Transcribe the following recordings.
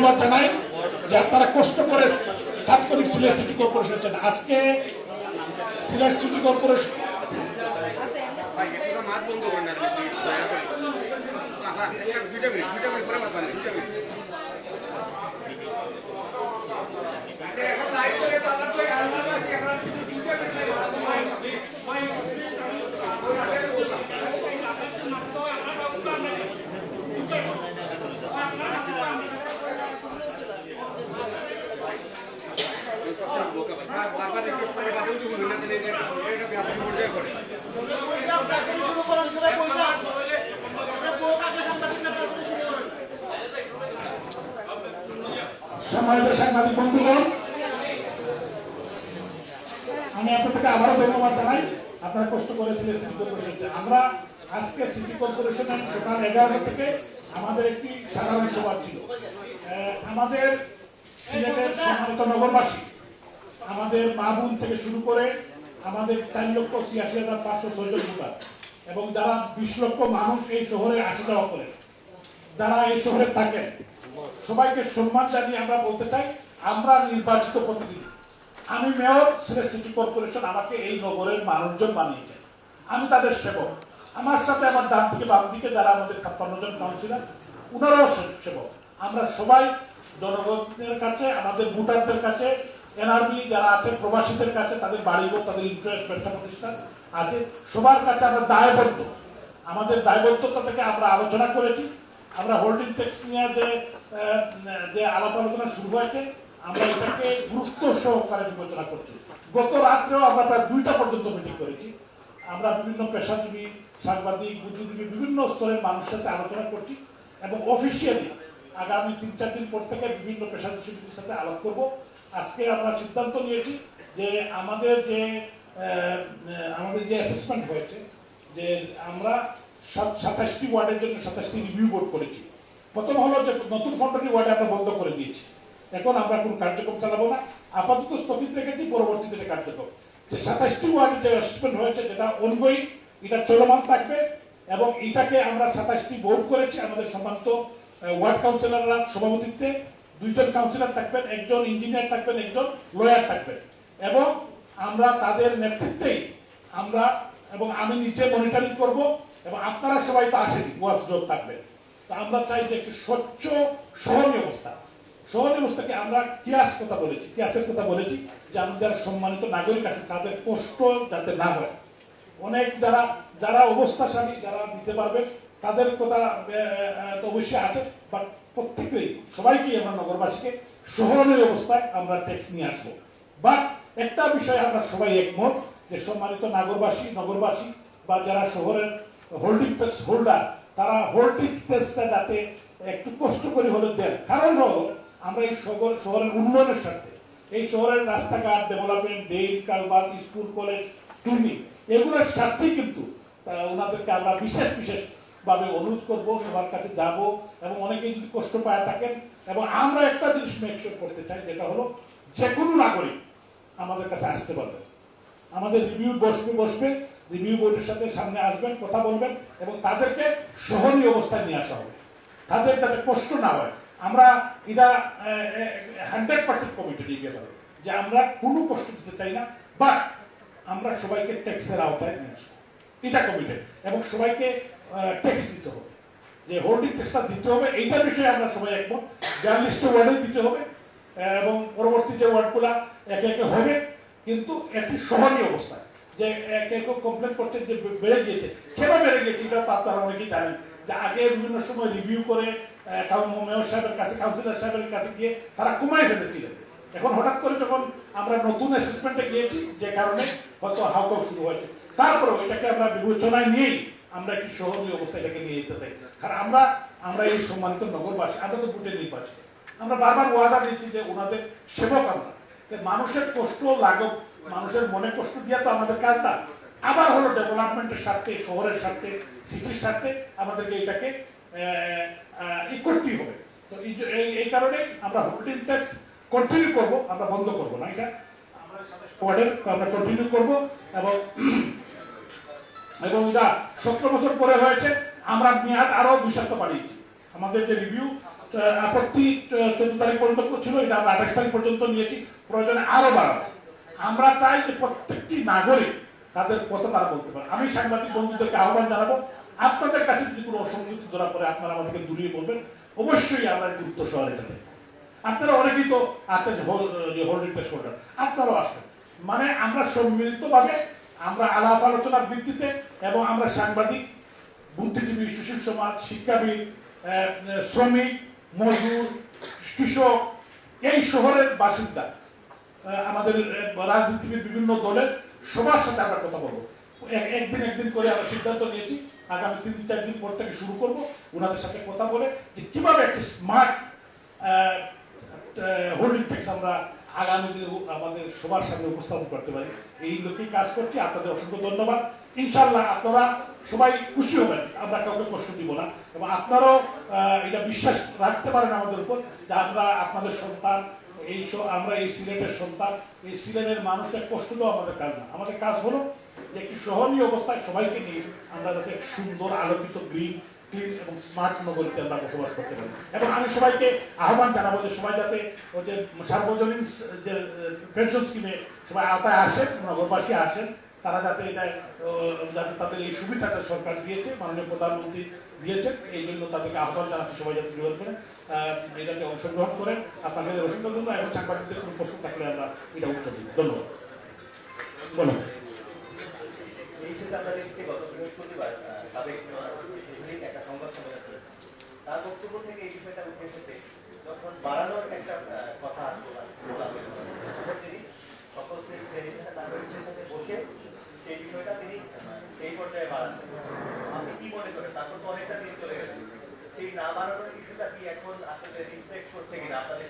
ধন্যবাদ জানাই যে আপনারা কষ্ট করে তাৎক্ষণিক সিলেট সিটি কর্পোরেশন আজকে সিলেট সিটি কর্পোরেশন ভাই একটু মাত বন্ধ করেন না প্লিজ দয়া করে আচ্ছা একটা দুইটা মিনিট দুইটা মিনিট পরে মাত বন্ধ দুইটা মিনিট এখন লাইভ করে তো আমরা তো আলাদা আছি এখন দুইটা বারবার রিকোয়েস্ট করে বাদেও যদি মনে দিলে এটা ব্যাপার পর্যায়ে করে শুরু করেন সেটা বললাম সেটা বউকে আগে সাংবাদিক না তারপরে শুরু করেন আমি আপনাদেরকে আবারও ধন্যবাদ জানাই। আপনারা কষ্ট করে সিলেট সিটি কর্পোরেশন আমরা আজকে সিটি কর্পোরেশনের সকাল এগারোটা থেকে আমাদের একটি সাধারণ সভা ছিল। আমাদের সিলেটের সম্মানিত নগরবাসী আমাদের মা বোন থেকে শুরু করে আমাদের চার লক্ষ ছিয়াশি হাজার পাঁচশো ছয় জন ভোটার এবং যারা বিশ লক্ষ মানুষ এই শহরে আসা যাওয়া করে, যারা এই শহরে থাকেন, সবাইকে সম্মান জানিয়ে আমরা বলতে চাই, আমরা নির্বাচিত প্রতিনিধি। আমি মেয়র, সিলেট সিটি কর্পোরেশন আমাকে এই নগরের মানুষজন বানিয়েছে আমি তাদের সেবক। আমার সাথে আমার ডান থেকে বাম দিকে যারা আমাদের ছাপ্পান্ন জন কাউন্সিলর ওনারাও সেবক। আমরা সবাই জনগণের কাছে, আমাদের ভোটারদের কাছে এনআরবি যারা আছে, প্রবাসীদের কাছে তাদের বাড়িঘর তাদের ইন্টারেস্ট ব্যবসা প্রতিষ্ঠান আছে। সবার কাছে আমরা দায়বদ্ধ। আমাদের দায়বদ্ধতা থেকে আমরা আলোচনা করেছি। আমরা হোল্ডিং ট্যাক্স নিয়ে যে যে আলাপ আলোচনা শুরু হয়েছে, আমরা এটাকে গুরুত্ব সহকারে বিবেচনা করছি। গত রাত্রেও আমরা প্রায় দুইটা পর্যন্ত মিটিং করেছি। আমরা বিভিন্ন পেশাজীবী, সাংবাদিক, বুদ্ধিজীবী, বিভিন্ন স্তরের মানুষের সাথে আলোচনা করছি এবং অফিসিয়ালি আগামী তিন চার দিন পর থেকে বিভিন্ন পেশাজীবীদের সাথে আলাপ করব। আজকে আমরা সিদ্ধান্ত নিয়েছি যে আমাদের যে আমাদের যে অ্যাসেসমেন্ট হয়েছে, যে আমরা সব সাতাশটি ওয়ার্ডের জন্য সাতাশটি রিভিউ বোর্ড করেছি। প্রথম হলো যে নতুন ফন্ডটি ওয়ার্ডে আমরা বন্ধ করে দিয়েছি। এখন আমরা কোন কার্যক্রম চালাবো না। আপাতত স্থগিত রেখেছি, পরবর্তীতে যে কার্যক্রম। যে সাতাশটি ওয়ার্ডে যে অ্যাসেসমেন্ট হয়েছে, যেটা অনগোয়িং এটা চলমান থাকবে এবং এটাকে আমরা সাতাশটি বোর্ড করেছি, আমাদের সম্মানিত ওয়ার্ড কাউন্সিলররা সভাপতিত্বে। দুইজন কাউন্সিলর থাকবেন, একজন ইঞ্জিনিয়ার থাকবেন, একজন লয়ার থাকবেন। এবং আমরা তাদের নেতৃত্বেই আমরা এবং আমি নিজে মনিটরিং করব এবং আপনারা সবাই তো আসেনি যোগ থাকবেন। তো আমরা চাই যে একটি স্বচ্ছ, সহনীয় অবস্থা সহনীয় অবস্থাকে আমরা কিয়াস কথা বলেছি, কিয়াসের কথা বলেছি, যে আমাদের যারা সম্মানিত নাগরিক আছে, তাদের কষ্ট যাতে না হয়। অনেক যারা যারা অবস্থাশালী, যারা দিতে পারবে, তাদের কথা অবশ্যই আছে বাট প্রত্যেকেই, সবাইকেই আমরা নগরবাসীকে সহনীয় অবস্থায় আমরা ট্যাক্স নিয়ে আসব। বাট একটা বিষয়ে আমরা সবাই একমত যে সম্মানিত নাগরবাসী, নগরবাসী বা যারা শহরের হোল্ডিং ট্যাক্স হোল্ডার তারা হোল্ডিং ট্যাক্সটা যাতে একটু কষ্ট করে হলে দেন। কারণ হলো, আমরা এই শহর শহরের উন্নয়নের স্বার্থে, এই শহরের রাস্তাঘাট development drain culvert school, college clinic এগুলোর স্বার্থেই কিন্তু ওনাদেরকে আমরা বিশেষ বিশেষ ভাবে অনুরোধ করব, সবার কাছে যাব এবং অনেকেই যদি কষ্ট পায় থাকেন এবং আমরা একটা জিনিস মেকশোর করতে চাই, যেটা হলো যে কোনো নাগরিক আমাদের কাছে আসতে পারবে। আমাদের রিভিউ বসবে বসবে রিভিউ বোর্ডের সাথে সামনে আসবেন, কথা বলবেন এবং তাদেরকে সহনীয় অবস্থায় নিয়ে আসা হবে। তাদের যাতে কষ্ট না হয়। আমরা এটা হান্ড্রেড পার্সেন্ট কমিটেড এই ব্যাপারে, যে আমরা কোনো কষ্ট দিতে চাই না বাট আমরা সবাইকে ট্যাক্সের আওতায় নিয়ে আসব। এটা কমিটেড এবং সবাইকে ট্যাক্স দিতে হবে। যে হোল্ডিং ট্যাক্সটা দিতে হবে এইটা বিষয়ে আমরা সবাই একমত। বিয়াল্লিশটা ওয়ার্ডেই দিতে হবে এবং পরবর্তী যে ওয়ার্ডগুলা একে একে হবে কিন্তু একটি সহনীয় অবস্থায় যে আহ, কেউ কমপ্লেন করছে যে বেড়ে গিয়েছে। কেন বেড়ে গেছে এটা তো আপনারা অনেকেই জানেন। যে আগে বিভিন্ন সময় রিভিউ করে মেয়র সাহেবের কাছে কাউন্সিলর সাহেবের কাছে গিয়ে তারা কমাই ফেলেছিলেন। এখন হঠাৎ করে যখন আমরা নতুন অ্যাসেসমেন্টে গিয়েছি যে কারণে হয়তো হাউকাউ শুরু হয়েছে। তারপরেও এটাকে আমরা বিবেচনায় নিয়েই আমরা একটি সহনীয় অবস্থা এটাকে নিয়ে যেতে চাই। কারণ আমরা আমরা এই সম্মানিত নগরবাসী আমরা তো ভোটে নির্বাচিত আমরা বারবার ওয়াদা দিচ্ছি যে ওনাদের সেবক আমরা। যে মানুষের কষ্ট লাঘব মানুষের মনে কষ্ট দিয়া তো আমাদের কাজ না আবার হলো ডেভেলপমেন্টের স্বার্থে শহরের স্বার্থে সিটির স্বার্থে আমাদেরকে এটাকে ই করতেই হবে। তো এই কারণে আমরা হোল্ডিং ট্যাক্স কন্টিনিউ করব আমরা বন্ধ করব না। এটা আমরা কন্টিনিউ করব এবং এবং এটা সতেরো বছর পরে হয়েছে, আমরা মেয়াদ আরও দুই বাড়িয়েছি। আমাদের যে রিভিউ আপত্তি চোদ্দ তারিখ পর্যন্ত ছিল, এটা আমরা আঠাশ তারিখ পর্যন্ত নিয়েছি, প্রয়োজনে আরও বাড়াবো। আমরা চাই যে প্রত্যেকটি নাগরিক তাদের কথা তারা বলতে পারে। আমি সাংবাদিক বন্ধুদেরকে আহ্বান জানাব, আপনাদের কাছে যদি কোনো অসঙ্গতি ধরা পড়ে, আপনারা আমাদেরকে দূরিয়ে বলবেন, অবশ্যই আমরা গুরুত্ব সহকারে যাবে আপনারা অনেকেই তো আছেন হোল্ডিং টেস্ট হোল্ডার আপনারাও আসবেন। মানে আমরা সম্মিলিতভাবে আমরা আলাপ আলোচনার ভিত্তিতে এবং আমরা সাংবাদিক, বুদ্ধিজীবী, সুশীল সমাজ, শিক্ষাবিদ শ্রমিক, মজদুর, কৃষক, এই শহরের বাসিন্দা আমাদের রাজনীতিবিদ বিভিন্ন দলের সবার সাথে আমরা কথা বলব। এক- একদিন একদিন করে আমরা সিদ্ধান্ত নিয়েছি, আগামী তিন, চার দিন পর থেকে শুরু করব। ওনাদের সাথে কথা বলে যে কীভাবে একটি স্মার্ট হোল্ডিং ট্যাক্স আমরা আগামী দিনে আমাদের সবার সামনে উপস্থাপন করতে পারি। এই লোকেই কাজ করছি, আপনাদের অসংখ্য ধন্যবাদ। ইনশাল্লাহ আপনারা সবাই খুশি হবেন, আমরা কাউকে কষ্ট দিব না। এবং আপনারাও এটা বিশ্বাস রাখতে পারেন আমাদের উপর যে আমরা আপনাদের সন্তান, এই আমরা এই সিলেটের সন্তান। এই সিলেটের মানুষের কষ্ট দেওয়া আমাদের কাজ না। আমাদের কাজ হলো যে একটি সহনীয় অবস্থায় সবাইকে নিয়ে আমরা যাতে সুন্দর আলোকিত গ্রিন ক্লিন এবং স্মার্ট নগরীতে আমরা বসবাস করতে পারি। এবং আমি সবাইকে আহ্বান জানাব যে সবাই যাতে ওই যে সার্বজনীন যে পেনশন স্কিমে সবাই আওতায় আসেন নগরবাসী আসেন তারা যাতে এটা যাতে তাদের এই সুবিধাটা সরকার দিয়েছে মাননীয় প্রধানমন্ত্রী দিয়েছেন এই জন্য তাদেরকে আহ্বান জানাতে সবাই যাতে বিরোধ আহ, এটাকে অংশগ্রহণ করেন আপনাদের অসংখ্য ধন্যবাদ এবং সাংবাদিকদের কোনো প্রশ্ন থাকলে আমরা এটা উত্তর দিই। ধন্যবাদ। বলুন। এই হিসেবে আমরা দেখছি গত বৃহস্পতিবার সাবেক একটা সংবাদ সম্মেলন করেছেন তার বক্তব্য থেকে এই বিষয়টা উঠে এসেছে যখন বাড়ানোর একটা কথা বলা বলা হয়েছিল সকল শ্রেণি শ্রেণির নাগরিকদের সাথে বসে সেই বিষয়টা তিনি সেই পর্যায়ে বাড়ান আপনি কি মনে করেন? তারপর তো অনেকটা দিন চলে গেছে। সেই না বাড়ানোর ইস্যুটা কি এখন আসলে রিফ্লেক্ট করছে কিনা আপনাদের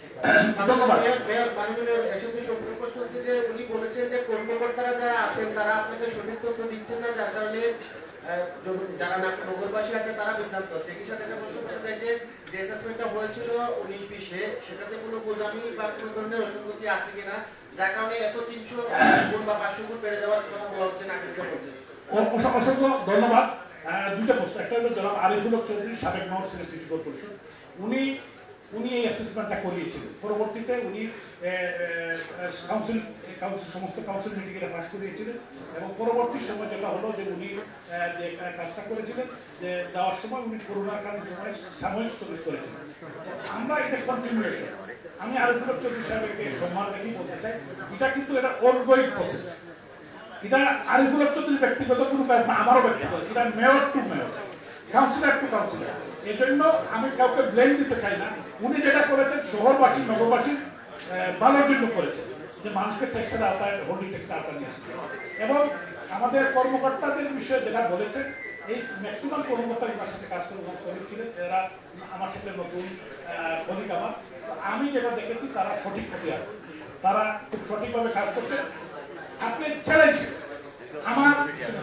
ধন্যবাদ মেয়র- মেয়র মাননীয় এর সাথে সম্পূর্ণ প্রশ্ন হচ্ছে যে উনি বলেছেন যে কর্মকর্তারা যারা আছেন তারা আপনাকে সঠিক তথ্য দিচ্ছেন না যার কারণে যারা নগরবাসী আছে তারা বিভ্রান্ত হচ্ছে। একই সাথে একটা প্রশ্ন করতে চাই যে যে অ্যাসেসমেন্টটা হয়েছিল উনিশ বিশে সেটাতে কোনো গোজামি বা কোনো ধরনের অসঙ্গতি আছে কিনা? যার কারণে এত তিনশো গুণ বা পাঁচশো গুণ বেড়ে যাওয়ার কথা বলা হচ্ছে নাগরিকরা বলছে অসংখ্য ধন্যবাদ। দুইটা প্রশ্ন। একটা হলো জনাব আরিফুল হক চৌধুরী, সাবেক নর্থ সিটি কর্পোরেশন। উনি উনি এই অ্যাসেসমেন্টটা করিয়েছিলেন। পরবর্তীতে উনি কাউন্সিল কাউন্সিল সমস্ত কাউন্সিল মিটিংয়ে পাস করিয়েছিলেন। এবং পরবর্তী সময় যেটা হলো যে উনি যে কাজটা করেছিলেন, যে দেওয়ার সময় উনি করোনাকালীন সময় সাময়িক স্থগিত করেছিলেন। আমরা এটা কন্টিনিউশন আমি হক চৌধুরী সাহেবকে সম্মান রেখেই বলতে চাই, এটা কিন্তু এটা অনগোয়িং প্রসেস এটা আরিফুল চৌধুরীর ব্যক্তিগত কোনো আমারও ব্যক্তিগত। এটা mayor to mayor councillor to councillor এই জন্য আমি কাউকে ব্লেম দিতে চাই না। উনি যেটা করেছেন, শহরবাসী নগরবাসীর ভালোর জন্য করেছেন। যে মানুষকে ট্যাক্সের আওতায় হোল্ডিং ট্যাক্সের আওতায় নিয়ে আসছে। এবং আমাদের কর্মকর্তাদের বিষয়ে যেটা বলেছেন, এই ম্যাক্সিমাম কর্মকর্তা আমার সাথে কাজ করে করেছিলেন এরা আমার সাথে নতুন কলিগ আমার। আমি যেটা দেখেছি, তারা সঠিক পথে আছে। তারা খুব সঠিকভাবে কাজ করছে। আপনি চ্যালেঞ্জ আমার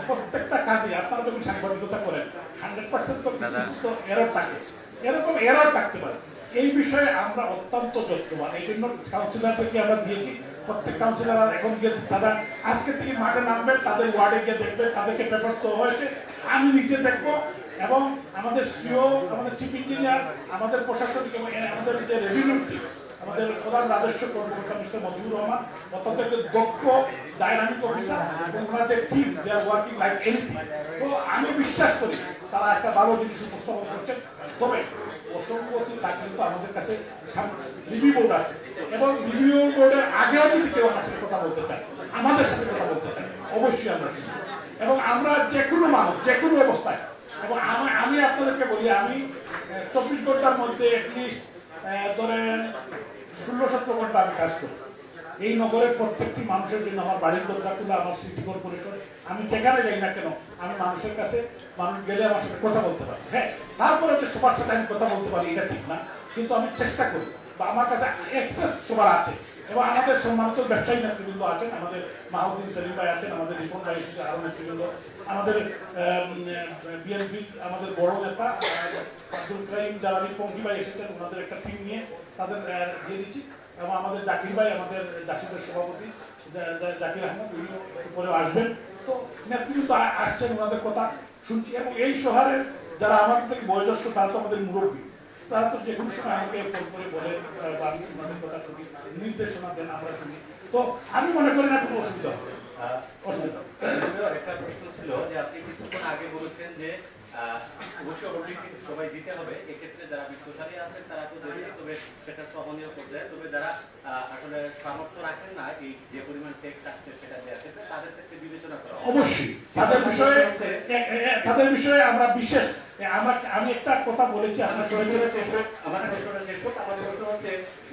প্রত্যেকটা কাজে আপনারা যখন সাংবাদিকতা করেন হান্ড্রেড পার্সেন্ট তো কিছু এরর থাকে। এরকম এরর থাকতে পারে। এই বিষয়ে আমরা অত্যন্ত যত্নবান। এই জন্য কাউন্সিলরদেরকে আমরা দিয়েছি। প্রত্যেক কাউন্সিলর এখন গিয়ে তারা আজকে থেকে মাঠে নামবেন তাদের ওয়ার্ডে গিয়ে দেখবেন তাদেরকে পেপার দেওয়া হয়েছে। আমি নিজে দেখব এবং আমাদের সিও আমাদের চিফ ইঞ্জিনিয়ার আমাদের প্রশাসনিক এবং আমাদের যে রেভিনিউ টিম আমাদের প্রধান রাজস্ব কর্মকর্তা মজিবুর রহমান, অত্যন্ত একজন দক্ষ ডাইনামিক অফিসার ওনার যে team they are working like তো আমি বিশ্বাস করি তারা একটা ভালো জিনিস উপস্থাপন করছেন। তবে অসংখ্য অতি তা কিন্তু আমাদের কাছে রিভিউ বোর্ড আছে। এবং রিভিউ বোর্ডের আগেও যদি কেউ আমার সাথে কথা বলতে চায়, আমাদের সাথে কথা বলতে চায়, অবশ্যই আমরা এবং আমরা যে কোনো মানুষ, যে কোনো অবস্থায়, এবং আমি আপনাদেরকে বলি, আমি চব্বিশ ঘণ্টার মধ্যে অ্যাটলিস্ট ধরেন ষোলো সতেরো ঘণ্টা আমি কাজ করি। এই নগরের প্রত্যেকটি মানুষের জন্য আমার বাড়ির দরকার তুলে আমার সিটি কর্পোরেশন আমি যেখানে যাই না কেন, আমি মানুষের কাছে, মানুষ গেলে আমার সাথে কথা বলতে পারি। হ্যাঁ তারপরে যে সবার সাথে আমি কথা বলতে পারি, এটা ঠিক না। কিন্তু আমি চেষ্টা করি, বা আমার কাছে অ্যাক্সেস সবার আছে। এবং আমাদের সম্মানিত ব্যবসায়ী নেতৃবৃন্দ আছেন, আমাদের মাহমুদ্দিন সেলিম ভাই আছেন, আমাদের রিপন ভাই এসেছে আরও নেতৃবৃন্দ, আমাদের বিএনপি, আমাদের বড় নেতা আব্দুল কাইম জালালি পঙ্কি ভাই এসেছেন, ওনাদের একটা টিম নিয়ে তাদের দিয়ে দিচ্ছি। এবং আমাদের জাকির ভাই, আমাদের জাসিদের সভাপতি জাকির আহমদ উনি উপরে আসবেন। তো নেতৃবৃন্দ আসছেন ওনাদের কথা শুনছি। এবং এই শহরের যারা আমাদের থেকে বয়োজ্যেষ্ঠ, তারা তো আমাদের মুরব্বী। তারা তো যে কোনো সময় আমাকে ফোন করে বলেন বা আমি ওনাদের কথা শুনি নির্দেশনা দেন আমরা শুনি। তো আমি মনে করি না কোনো অসুবিধা হবে। অসুবিধা একটা প্রশ্ন ছিল যে আপনি কিছুক্ষণ আগে বলেছেন যে অবশ্যই হোল্ডিং সবাই দিতে হবে। এক্ষেত্রে যারা বিত্তশালী আছেন তারা তো তবে সেটা সহনীয় পর্যায়ে। তবে যারা আসলে সামর্থ্য রাখেন না এই যে পরিমাণ ট্যাক্স আসছে সেটা দেওয়ার ক্ষেত্রে তাদের ক্ষেত্রে বিবেচনা করা অবশ্যই। তাদের বিষয়ে তাদের বিষয়ে আমরা বিশেষ আমার আমি একটা কথা বলেছি আপনার প্রশ্নটা শেষ হোক আমার প্রশ্নটা শেষ হোক। আমার প্রশ্ন হচ্ছে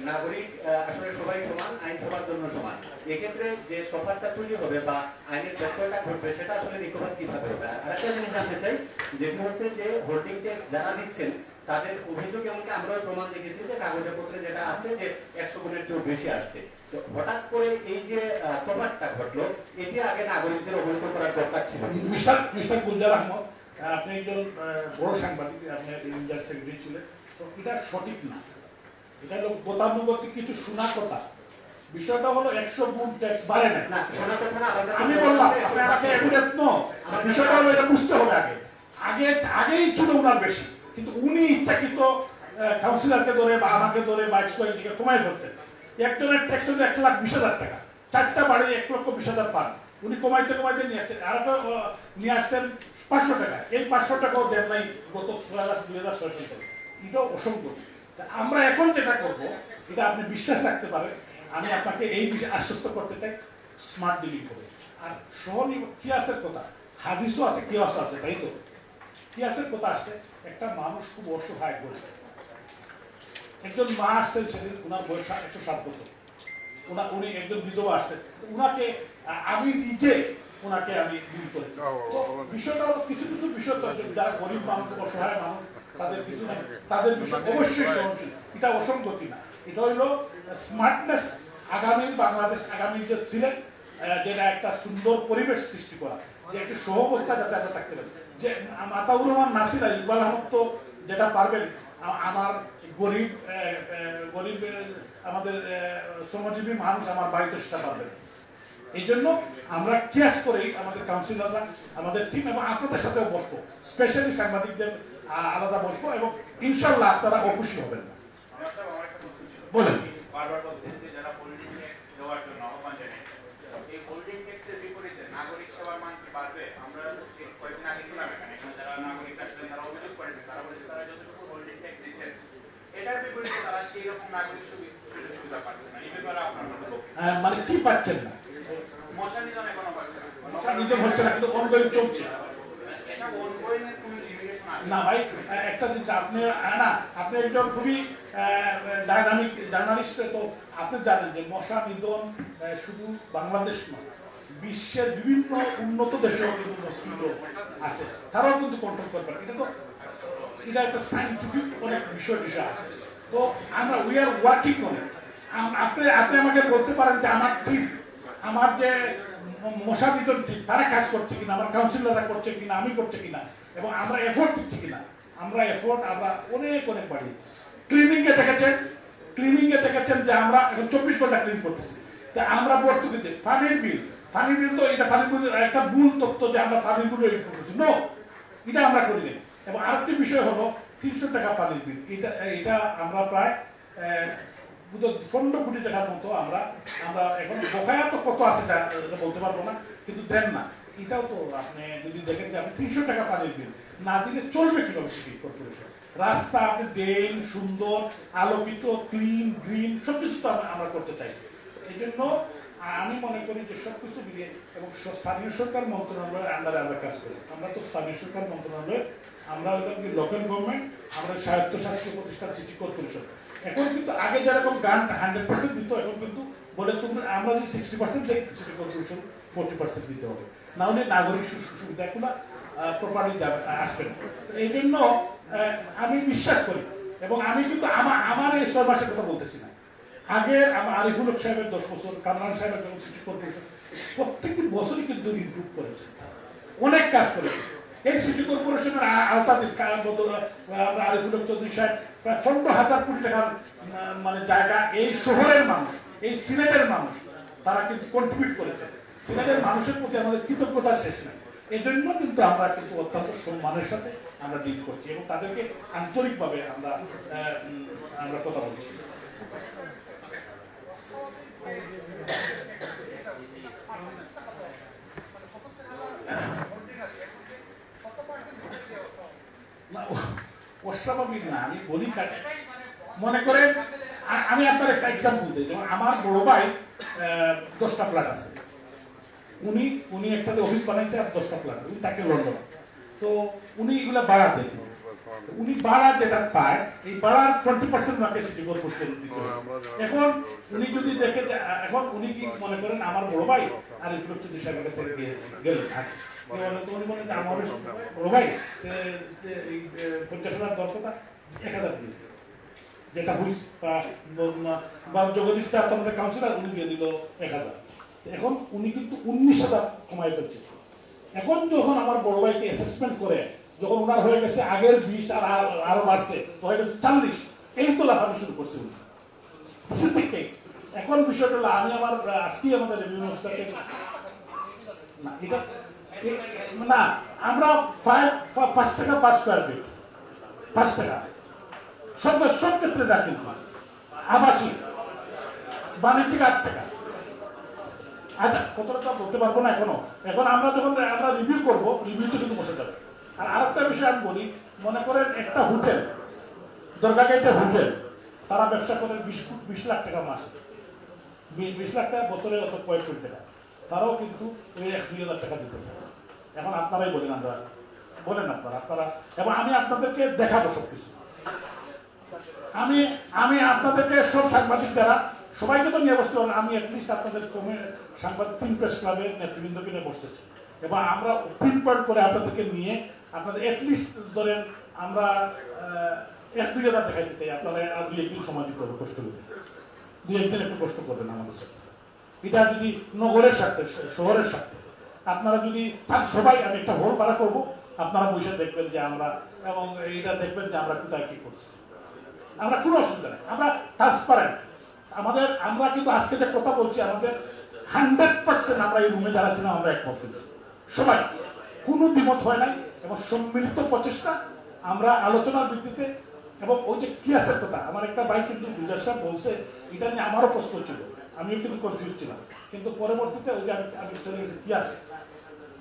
নাগরিক আসলে সবাই সমান আইন সবার জন্য সমান। এক্ষেত্রে যে সফারটা তৈরি হবে বা আইনের ব্যত্যয়টা ঘটবে সেটা আসলে রিকভার কীভাবে হবে? আর আরেকটা জিনিস জানতে চাই যেটা হচ্ছে যে হোল্ডিং ট্যাক্স যারা দিচ্ছেন তাদের অভিযোগ এমনকি আমরাও প্রমাণ দেখেছি যে কাগজে পত্রে যেটা আছে যে একশো গুণের চেয়েও বেশি আসছে। তো হঠাৎ করে এই যে আহ, ঘটলো এটি আগে নাগরিকদের অবহিত করার দরকার ছিল। Mister mister Gulzar Ahmad ah, আপনি একজন বড় সাংবাদিক আপনি ইন্ডিয়ার সেক্রেটারি ছিলেন তো এটা সঠিক না। এটা হলো গতানুগতিক কিছু শোনা কথা বিষয়টা হলো একশো গুণ ট্যাক্স বাড়ে না। আমি বললাম আপনি এভিডেন্স নো বিষয়টা হলো এটা বুঝতে হবে আগে। আগে আগেই ছিল ওনার বেশি। কিন্তু উনি ইচ্ছাকৃত কাউন্সিলরকে ধরে বা আমাকে ধরে বা এক্সপার্টিকে কমাই ফেলছেন একজনের ট্যাক্স হলো এক লাখ বিশ হাজার টাকা। চারটা বাড়ি এক লক্ষ বিশ হাজার পান। উনি কমাইতে কমাইতে নিয়ে আসছেন আর নিয়ে আসছেন পাঁচশো টাকা। এই পাঁচশো টাকাও দেন নাই গত দুই হাজার ছয় সালে এটাও অসংখ্য আমরা এখন যেটা করব, এটা আপনি বিশ্বাস রাখতে পারেন, আমি আপনাকে এই বিষয়ে আশ্বস্ত করতে চাই স্মার্ট ডিলিং করে। আর সহনি কিয়াসের কথা? হাদিসও আছে কিয়াসও আছে, তাই তো? কিয়াসের কথা আসছে, একটা মানুষ খুব অসহায় করে একজন মা আসছেন সেদিন ওনার বয়স একশো সাত বছর। ওনা উনি একজন বিধবা আসছেন। উনাকে আমি নিজে ওনাকে আমি ডিল করি। তো বিষয়টা হলো কিছু কিছু বিষয় তো যারা গরিব মানুষ অসহায় মানুষ তাদের কিছু নাই। তাদের বিষয় অবশ্যই সহনশীল। এটা অসঙ্গতি না। এটা হইল স্মার্টনেস আগামী বাংলাদেশ আগামী যে সিলেট যেটা একটা সুন্দর পরিবেশ সৃষ্টি করা যে একটা সহবস্থা যাতে আমরা থাকতে পারি। যে মাতাউর রহমান নাসিরা ইকবাল আহমদ তো যেটা পারবেন আমার গরিব গরিব আমাদের শ্রমজীবী মানুষ আমার বাড়িতে সেটা পারবেন। এই জন্য আমরা করেই আমাদের কাউন্সিলররা আমাদের টিম এবং আপনাদের সাথেও বসবো। স্পেশালি সাংবাদিকদের আলাদা বসবো এবং ইনশাল্লাহ আপনারা অখুশি হবেন না। বলেন। বারবার বলছেন যে যারা হোল্ডিং ট্যাক্স দেওয়ার জন্য আহ্বান জানায় এই হোল্ডিং ট্যাক্সের বিপরীতে নাগরিক সেবার মান কি বাড়বে? আমরা কয়েকদিন আগে ছিলাম এখানে এখানে যারা নাগরিক আসলেন তারা অভিযোগ করেন তারা বলছে তারা যতটুকু হোল্ডিং ট্যাক্স দিচ্ছেন এটার বিপরীতে তারা সেই রকম নাগরিক সুবি- সুবিধা পাচ্ছে না। এই ব্যাপারে আপনার আহ, মানে কি পাচ্ছেন না? মশা না কিন্তু অনগোয়িং চলছে? না ভাই একটা জিনিস আপনি না আপনি একজন খুবই ডাইনামিক জার্নালিস্ট তো আপনি জানেন যে মশা নিধন শুধু বাংলাদেশ নয় বিশ্বের বিভিন্ন উন্নত দেশেও কিন্তু মসকিটো আছে। তারাও কিন্তু কন্ট্রোল করতে না। এটা তো এটা একটা সাইন্টিফিক অনেক বিষয় বিষয় আছে। তো আমরা উই আর ওয়ার্কিং অন আপনি আপনি আমাকে বলতে পারেন যে আমার টিম আমার যে মশা টিম তারা কাজ করছে কিনা, আমার কাউন্সিলররা করছে কিনা, আমি করছে কিনা, এবং আমরা এফোর্ট দিচ্ছি কিনা, আমরা এফোর্ট আমরা অনেক অনেক বাড়িয়েছি। ক্লিনিং এ দেখেছেন? ক্লিনিং এ দেখেছেন যে আমরা এখন চব্বিশ ঘণ্টা ক্লিন করতেছি। তা আমরা বর্তমানে পানির বিল পানির বিল তো এটা পানির বিল একটা ভুল তথ্য যে আমরা পানির বিল করতেছি। নো এটা আমরা করি নাই এবং আরেকটি বিষয় হলো, তিনশো টাকা পানির বিল। এটা এটা আমরা প্রায় আহ, কোটি টাকার মতো আমরা আমরা এখন বকায়া তো কত আছে বলতে পারব না কিন্তু দেন না। এটাও তো আপনি যদি দেখেন যে আপনি তিনশো টাকা পানির বিল না দিলে চলবে কীভাবে সিটি কর্পোরেশন রাস্তা আপনি দেন সুন্দর আলোকিত ক্লিন গ্রিন সবকিছু তো আমরা- করতে চাই। এই জন্য আমি মনে করি যে সবকিছু মিলিয়ে এবং স্থানীয় সরকার মন্ত্রণালয়ের আন্ডারে আমরা কাজ করি। আমরা তো স্থানীয় সরকার মন্ত্রণালয় আমরা হইলাম কি লোকাল গভর্নমেন্ট আমরা স্বায়ত্তশাসিত প্রতিষ্ঠান সিটি কর্পোরেশন এখন কিন্তু আগে যেরকম গান হান্ড্রেড পার্সেন্ট দিত, এখন কিন্তু বলে তুমি আমরা যদি সিক্সটি পার্সেন্ট দেই, সিটি কর্পোরেশন ফোর্টি পার্সেন্ট দিতে হবে। না হলে নাগরিক সুবিধাগুলো প্রপারলি যাবে আসবে না। এই জন্য আমি বিশ্বাস করি এবং আমি কিন্তু আমার আমার এই ছয় মাসের কথা বলতেছি না। আমার আরিফুল হক সাহেবের দশ বছর, কামরান সাহেবের যখন সিটি কর্পোরেশন প্রত্যেকটি বছরই কিন্তু ইমপ্রুভ করেছে অনেক কাজ করেছে এই সিটি কর্পোরেশনের আওতাধীন আমরা চৌধুরী সাহেব, প্রায় পনেরো হাজার কোটি টাকার মানে জায়গা এই শহরের মানুষ, এই সিলেটের মানুষ, তারা কিন্তু কন্ট্রিবিউট করেছে। সিলেটের মানুষের প্রতি আমাদের কৃতজ্ঞতা শেষ নাই। এই জন্য কিন্তু আমরা কিন্তু অত্যন্ত সম্মানের সাথে আমরা ডিল করছি এবং তাদেরকে আন্তরিকভাবে আমরা আমরা কথা বলছি। অস্বাভাবিক না, আমি বলি মনে করেন আমি আপনার একটা এক্সাম্পল দিই। যেমন আমার বড় ভাই দশটা ফ্ল্যাট আছে। উনি উনি অফিস বানাইছে আর দশটা ফ্ল্যাট উনি তাকে তো উনি এগুলা ভাড়া দেন উনি ভাড়া যেটা পায়, এই টোয়েন্টি পার্সেন্ট সিটি এখন উনি যদি দেখে এখন উনি কি মনে করেন, আমার বড় ভাই আর ইসরত চৌধুরী গেলেন উনি বলেন যে আমার পঞ্চাশ হাজার এক হাজার দিয়ে যেটা হুইস বা কাউন্সিলর উনি দিয়ে দিল এক হাজার। এখন উনি কিন্তু উনিশ হাজার কমাই ফেলছে এখন যখন আমার বড় ভাইকে অ্যাসেসমেন্ট করে যখন ওনার হয়ে গেছে আগের বিশ আর আর- বাড়ছে হয়ে গেছে চল্লিশ এই তো লাফানো শুরু করছে উনি. এখন বিষয়টা হলো আমি আমার আজকেই আমাদের রেভিনিউ না এটা না, আমরা পাঁচ টাকা পাঁচ স্কোয়ার ফিট পাঁচ টাকা। সব সব ক্ষেত্রে না কিন্তু আবাসিক। বাণিজ্যিক আট টাকা। আচ্ছা কতটা বলতে পারব না এখনও। এখন আমরা যখন আমরা রিভিউ করব রিভিউতে কিন্তু বসে যাবে। আর আরেকটা বিষয় আমি বলি, মনে করেন একটা হোটেল দরগাগাইতে হোটেল, তারা ব্যবসা করেন বিশ বিশ লাখ টাকা মাসে। বিশ লাখ টাকা বছরে অত কয়েক কোটি টাকা। তারাও কিন্তু ওই এক দুই হাজার টাকা দিতেছে। এখন আপনারাই বলেন আমরা, বলেন আপনারা আপনারা, এবং আমি আপনাদেরকে দেখাবো সবকিছু। আমি আমি আপনাদেরকে সব সাংবাদিক যারা, সবাইকে তো নিয়ে বসতে আমি অ্যাটলিস্ট আপনাদের কমে সাংবাদিক, তিন প্রেস ক্লাবের নেতৃবৃন্দকে নিয়ে বসতেছি এবং আমরা পিন পয়েন্ট করে আপনাদেরকে নিয়ে আপনাদের অ্যাটলিস্ট ধরেন আমরা এক দুই হাজার দেখাইতে চাই। আপনারা আর দুই একদিন সময় দিতে হবে, কষ্ট দুই একদিন একটু কষ্ট করবেন আমাদের সাথে। এটা যদি নগরের স্বার্থে শহরের স্বার্থে। আপনারা যদি চান সবাই, আমি একটা হোল ভাড়া করব, আপনারা বসে দেখবেন যে আমরা, এবং এইটা দেখবেন যে আমরা কোথায় কি করছি। আমরা কোনো অসুবিধা নেই, আমরা ট্রান্সপারেন্ট আমাদের, আমরা কিন্তু আজকে যে কথা বলছি, আমাদের হান্ড্রেড পার্সেন্ট আমরা এই রুমে যারা ছিলাম, আমরা একমত সবাই, কোনো দ্বিমত হয় নাই, এবং সম্মিলিত প্রচেষ্টা আমরা আলোচনার ভিত্তিতে, এবং ওই যে কিয়াসের কথা, আমার একটা ভাই কিন্তু গুজার সাহেব বলছে, এটা নিয়ে আমারও প্রশ্ন ছিল। আমিও কিন্তু কনফিউজ ছিলাম। কিন্তু পরবর্তীতে ওই যে আমি আমি চলে গেছি কিয়াস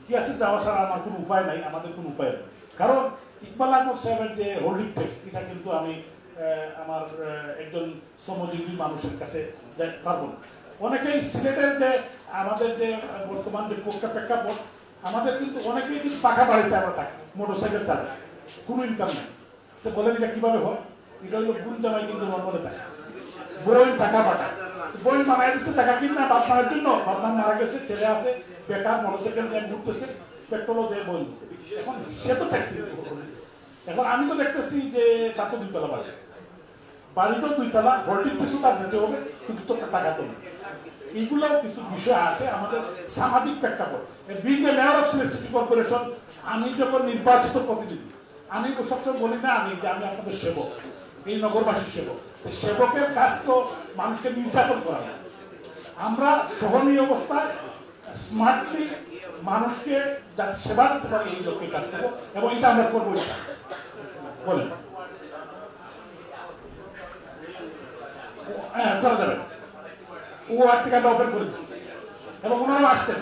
কিয়াসে যাওয়া ছাড়া আমার কোনো উপায় নাই, আমাদের কোনো উপায় নেই। কারণ ইকবাল আহমদ সাহেবের যে হোল্ডিং টেক্স এটা কিন্তু আমি আমার একজন শ্রমজীবী মানুষের কাছে পারব না। অনেকেই সিলেটের যে, আমাদের যে, বর্তমান যে প্রেক্ষাপট, আমাদের কিন্তু অনেকেই কিন্তু পাকা বাড়িতে আমরা থাকি মোটর সাইকেল চালাই কোনো ইনকাম নেই। তো বলেন এটা কীভাবে হয়? এটা হলো গুণ জামাই কিন্তু নর্মালে থাকে। বই টাকা পাঠা বই মারা গেছে টাকা কিনা বাপ মারার জন্য। বাপ মারা গেছে, ছেলে আছে, বেকার মোটরসাইকেল নিয়ে ঘুরতেছে পেট্রোলও দিয়ে বই। এখন সে তো ট্যাক্স এখন আমি তো দেখতেছি যে তো দুইতলা বাড়ি। বাড়িতেও দুইতলা ভোল্টিং কিছু তার দিতে হবে, কিন্তু তো টাকা তো নেই। এইগুলো কিছু বিষয় আছে, আমাদের সামাজিক প্রেক্ষাপট being a mayor of city corporation আমি যখন নির্বাচিত প্রতিনিধি, আমি তো সবসময় বলি না আমি যে আমি আপনাদের সেবক, এই নগরবাসীর সেবক। তো সেবকের কাজ তো মানুষকে নির্যাতন করা। আমরা সহনীয় অবস্থায় স্মার্টলি মানুষকে যাতে সেবা দিতে পারি এই লোকের কাজ করব এবং এটা আমরা করব। বলেন। হ্যাঁ ও আজ থেকে আমরা ওপেন করে এবং ওনারাও আসছেন?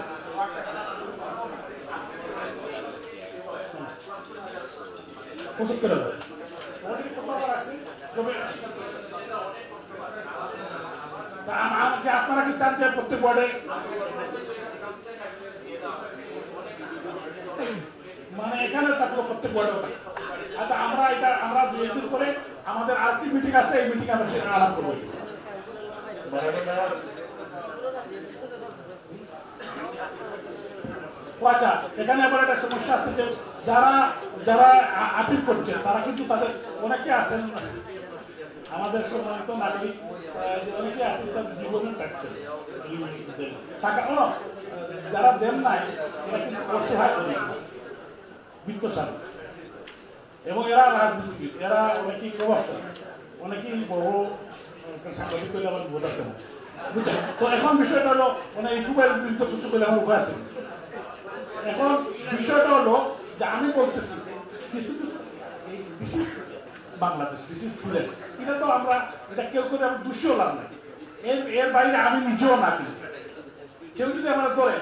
তবে আপনারা কি চান যে প্রত্যেক মানে এখানে থাকল প্রত্যেক ওয়ার্ডে আচ্ছা আমরা এটা, আমরা দুই একদিন করে আমাদের আরেকটি মিটিং আছে, এই মিটিং আমরা সেখানে আলাপ করব। আচ্ছা এখানে আবার একটা সমস্যা আছে যে যারা যারা আপিল করছে, তারা কিন্তু তাদের অনেকে আছেন আমাদের সম্মানিত নাগরিক আহ, যে অনেকে আছেন তাদের জীবনের দেন টাকা ও যারা দেন নাই এরা কিন্তু অসহায় অনেক বিত্তশালী। এবং এরা রাজনীতিবিদ এরা অনেকেই প্রভাবশালী। অনেকেই বড় সাংবাদিক করলে আমার আছে না বুঝছেন? তো এখন বিষয়টা হলো মানে ইউটিউবের বিরুদ্ধে কিছু করলে আমার উপায় আছে। এখন বিষয়টা হলো যে আমি বলতেছি কিছু কিছু বাংলাদেশ দিস ইজ সিলেট এটা তো আমরা, এটা কেউ করে আমি দুশো লাভ নাই। এর এর বাইরে আমি নিজেও না কেউ যদি আমার ধরে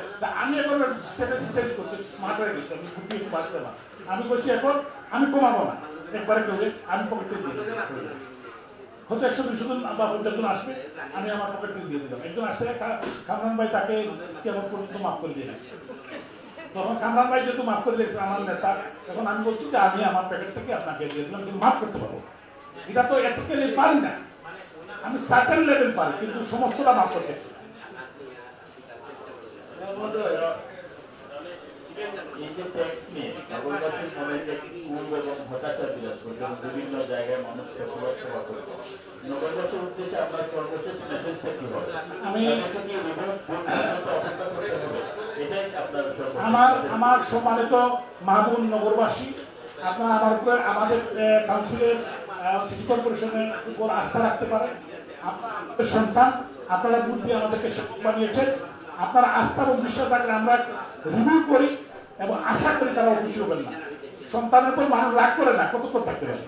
আমি এখন স্ট্র্যাটেজি চেঞ্জ করছি স্মার্ট হয়ে গেছি, আমি একটু বাড়ছে না। আমি বলছি, এখন আমি কমাবো না। একবারে কেউ আমি পকেটে দিয়ে হয়তো একশো, দুশো জন বা পঞ্চাশ জন আসবে, আমি আমার পকেটে দিয়ে দিলাম। একজন আসছে কা- কামরান ভাই তাকে কেমন পর্যন্ত মাফ করে দিয়ে গেছে। তখন কামরান ভাই যেহেতু মাফ করে দিয়েছে আমার নেতা এখন আমি বলছি যে আমি আমার প্যাকেট থেকে আপনাকে দিয়ে দিলাম, কিন্তু মাফ করতে পারব এটা তো এথিক্যালি পারি না আমি সার্টেন লেভেল পারি কিন্তু সমস্তটা মাফ করতে না। এই যে ট্যাক্স নিয়ে নগরবাসীর মনে যে এবং হতাশা বিরাজ করছে বিভিন্ন জায়গায় মানুষকে সুরক্ষা করছে নগরবাসীর উদ্দেশ্যে আপনার সর্বশেষ মেসেজটা কি হবে আমি- তাদেরকে কি রিভিউ পর্যন্ত অপেক্ষা করতে সর্বশেষ আমার। আমার সম্মানিত মাহবুব নগরবাসী আপনারা আমার উপরে আমাদের কাউন্সিলের সিটি কর্পোরেশনের উপর আস্থা রাখতে পারেন আপনারা সন্তান, আপনারা বুদ্ধি আমাদেরকে সক্ষম বানিয়েছেন। আপনারা আস্থা এবং বিশ্বাস রাখলে আমরা রিভিউ করি এবং আশা করি তারা খুশি হবেন না। সন্তানের উপর মানুষ রাগ করে না, কতক্ষণ থাকতে পারে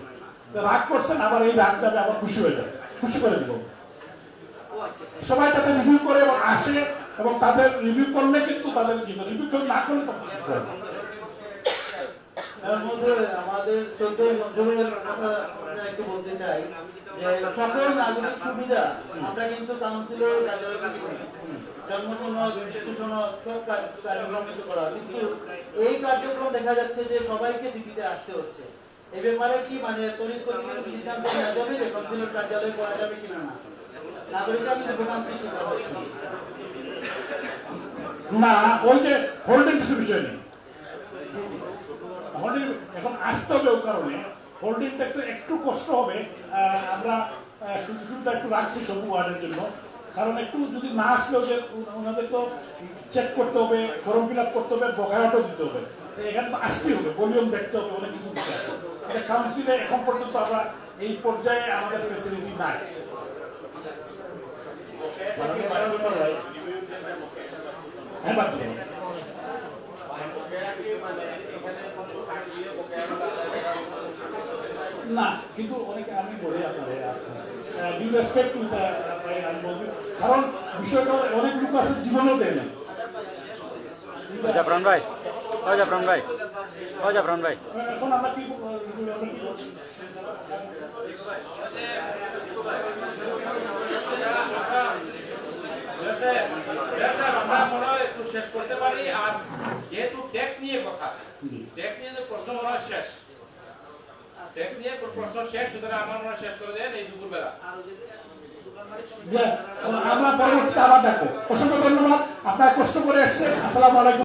রাগ করছেন, আবার এই রাগ যাবে, আবার খুশি হয়ে যাবে, খুশি করে দিব। সবাই তাদের রিভিউ করে এবং আসে এবং তাদের রিভিউ করলে কিন্তু তাদের রিভিউ না করলে তো কিছু করে না। এর মধ্যে এই কার্যক্রম দেখা যাচ্ছে যে সবাইকে সিটিতে আসতে হচ্ছে। এই ব্যাপারে কি মানে গতিতে সিদ্ধান্ত নেওয়া যাবে যে কাউন্সিলের কার্যালয়ে করা যাবে কিনা না? নাগরিকরা কিন্তু হচ্ছে। না, ওই যে হোল্ডিং বিষয় নেই। হোল্ডিং এখন আসতে হবে ওই কারণে। হোল্ডিং ট্যাক্সের একটু কষ্ট হবে আমরা সুযোগ সুবিধা একটু রাখছি সব ওয়ার্ডের জন্য। কারণ একটু যদি না আসলেও যে ওনাদের তো চেক করতে হবে ফর্ম ফিল আপ করতে হবে, বকায়াটাও দিতে হবে। এখানে তো আসতেই হবে ভলিউম দেখতে হবে অনেক কিছু দিতে কাউন্সিলে এখন পর্যন্ত আমরা এই পর্যায়ে আমাদের ফেসিলিটি নাই। হ্যাঁ বাদ দিন। না কিন্তু অনেকে আমি বলি আপনাদের ডিউ রেসপেক্ট টু আমি বলবি কারণ বিষয়টা অনেক লোক আছে জীবনেও দেয় না। জাফরান ভাই ও জাফরান ভাই ও জাফরান ভাই। এখন আমরা কি আমরা মনে হয় শেষ করতে পারি আর যেহেতু ট্যাক্স নিয়ে কথা ট্যাক্স নিয়ে প্রশ্ন মনে হয় শেষ। সুতরাং আমার পরবর্তীতে আবার দেখো। অসংখ্য ধন্যবাদ। আপনার কষ্ট করে এসছেন। আসসালামু আলাইকুম।